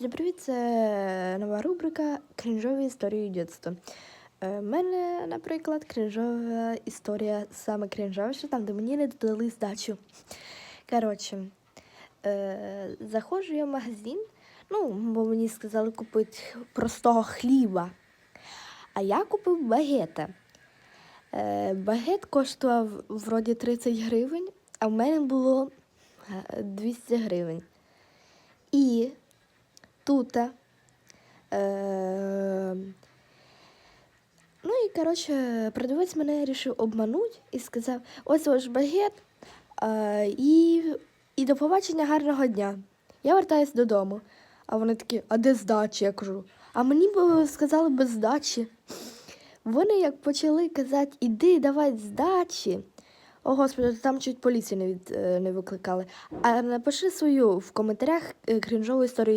Всім привіт, це нова рубрика Крінжові історії дитинства. У мене, наприклад, крінжова історія саме крінжовіша, там, де мені не додали здачу. Коротше, е, заходжу я в магазин, ну, бо мені сказали купити простого хліба. А я купив багета. Е, багет коштував вроді 30 гривень, а в мене було е, 200 гривень. І тут. Е, ну і коротше, продавець мене вирішив обманути і сказав: ось ваш багет е, і, і до побачення гарного дня. Я вертаюсь додому. А вони такі, а де здачі? Я кажу. А мені б сказали без здачі. Вони як почали казати, іди, давай здачі. О, господи, там чуть поліцію не, від, е, не викликали. А напиши свою в коментарях е, крінжову історію